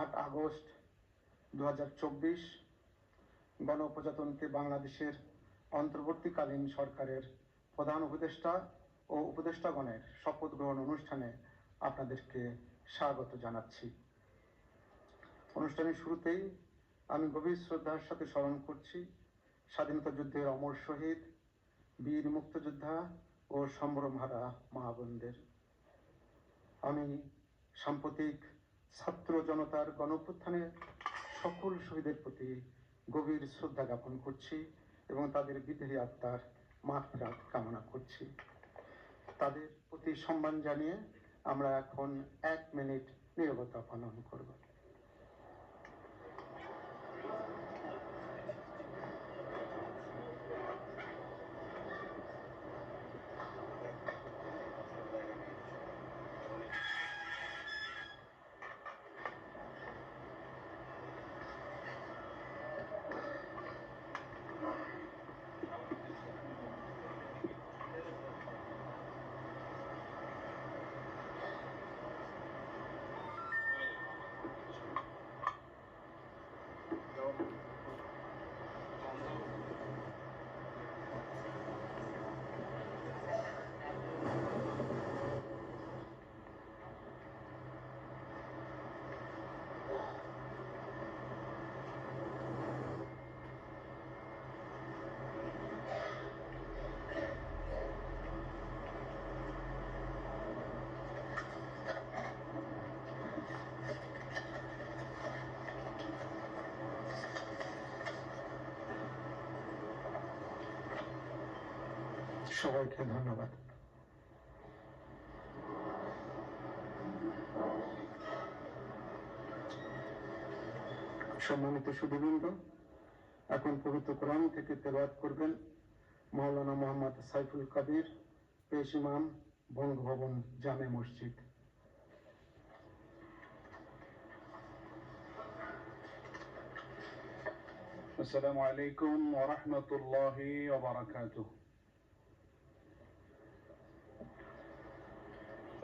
আট আগস্ট দু হাজার চব্বিশ গণপ্রজাতন্ত্রী বাংলাদেশের অন্তর্বর্তীকালীন সরকারের প্রধান উপদেষ্টা ও উপদেষ্টাগণের শপথ গ্রহণ অনুষ্ঠানে আপনাদেরকে স্বাগত জানাচ্ছি। অনুষ্ঠানের শুরুতেই আমি গভীর শ্রদ্ধার সাথে স্মরণ করছি স্বাধীনতা যুদ্ধের অমর শহীদ, বীর মুক্তযোদ্ধা ও সম্ভ্রমহারা মা বোনদের। আমি সাম্প্রতিক ছাত্র জনতার গণপ্রত্থানের সকল শহীদের প্রতি গভীর শ্রদ্ধা জ্ঞাপন করছি এবং তাদের বিদেহী আত্মার মাফরাত কামনা করছি। তাদের প্রতি সম্মান জানিয়ে আমরা এখন এক মিনিট নীরবতা পালন করব। সবাইকে ধন্যবাদ সম্মানিত সুধীবৃন্দ এখন পবিত্র কোরআন থেকে তেলাওয়াত করবেন মাওলানা মোহাম্মদ সাইফুল কাদির পেশ ইমাম বঙ্গভবন জামে মসজিদ السلام عليكم ورحمة الله وبركاته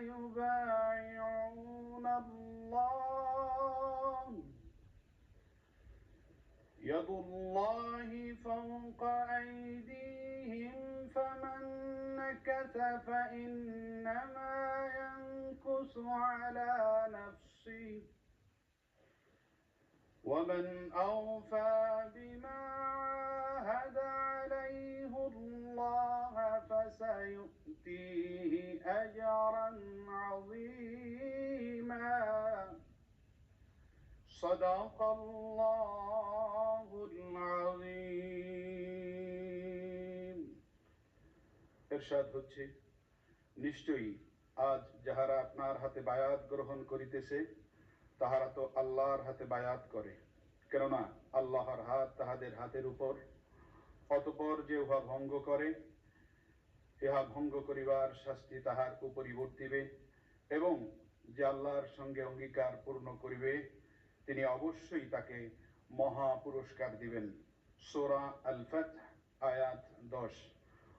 يبايعون الله. يد الله فوق أيديهم فمن نكث فإنما ينكث على نفسه. ومن أوفى بما عاهد عليه الله فسيؤتيه أجرا عظيما صدق الله العظيم এরশাদ হচ্ছে নিশ্চয়ই আজ যাহারা আপনার হাতে বায়াত গ্রহণ করিতেছে তাহারা তো আল্লাহর হাতে বায়াত করে, কেননা আল্লাহর হাত তাহাদের হাতের উপর। অতপর যে উহা ভঙ্গ করে, ইহা ভঙ্গ করিবার শাস্তি তাহার উপরই বর্তিবে, এবং যে আল্লাহর সঙ্গে অঙ্গীকার পূর্ণ করিবে, তিনি অবশ্যই তাকে মহা পুরস্কার দিবেন। সোরা আল ফাত আয়াত দশ।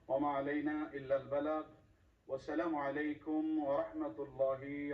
ওমা আলাইনা ইল্লাল বালাগ। ওয়াসসালামু আলাইকুম ওয়া রাহমাতুল্লাহি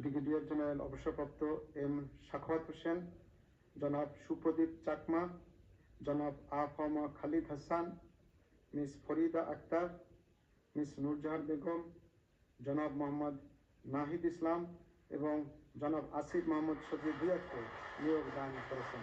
ব্রিগেডিয়ার জেনারেল অবসরপ্রাপ্ত এম সাখাওয়াত হোসেন, জনাব সুপ্রদীপ চাকমা, জনাব আফামা খালিদ হাসান, মিস ফরিদা আক্তার, মিস নূরজাহান বেগম, জনাব মোহাম্মদ নাহিদ ইসলাম এবং জনাব আসিফ মোহাম্মদ সজিব ভুয়াকে নিয়োগ দান করেছেন।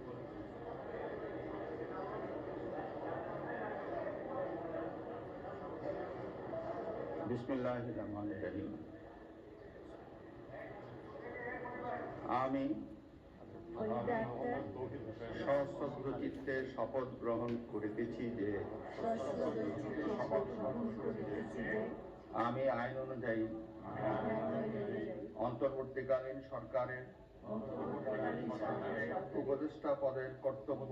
বিসমিল্লাহ রহিম। আমি ফরিদা চিত্তে শপথ গ্রহণ করিতেছি যে, আমি আইন অনুযায়ী অন্তর্বর্তীকালীন সরকারের উপদেষ্টা পদের কর্তব্য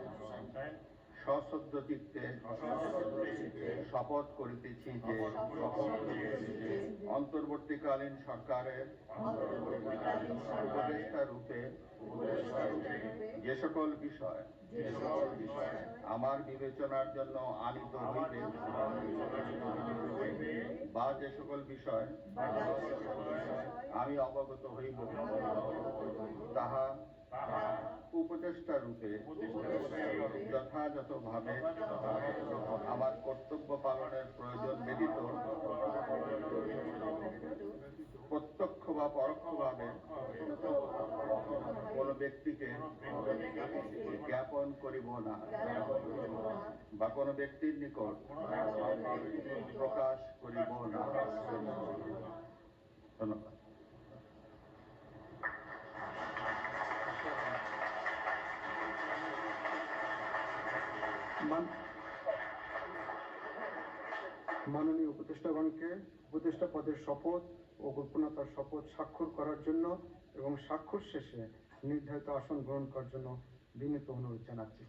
সশ্রদ্ধ চিত্তে শপথ করিতেছি যে অন্তর্বর্তীকালীন সরকারের উপদেষ্টা রূপে যে সকল বিষয় আমার বিবেচনার জন্য আনিত হইবে বা যে সকল বিষয় আমি অবগত হইব। তাহা উপদেষ্টা রূপে যথাযথভাবে আমার কর্তব্য পালনের প্রয়োজন ব্যতীত প্রত্যক্ষ বা পরোক্ষভাবে কোন ব্যক্তিকে করিব না। বা কোনো ব্যক্তির নিকট প্রকাশ করিব না। মাননীয় উপদেষ্টাগণকে উপদেষ্টা পদের শপথ ও গোপনতার শপথ স্বাক্ষর করার জন্য এবং স্বাক্ষর শেষে নির্ধারিত আসন গ্রহণ করার জন্য বিনীত অনুরোধ জানাচ্ছি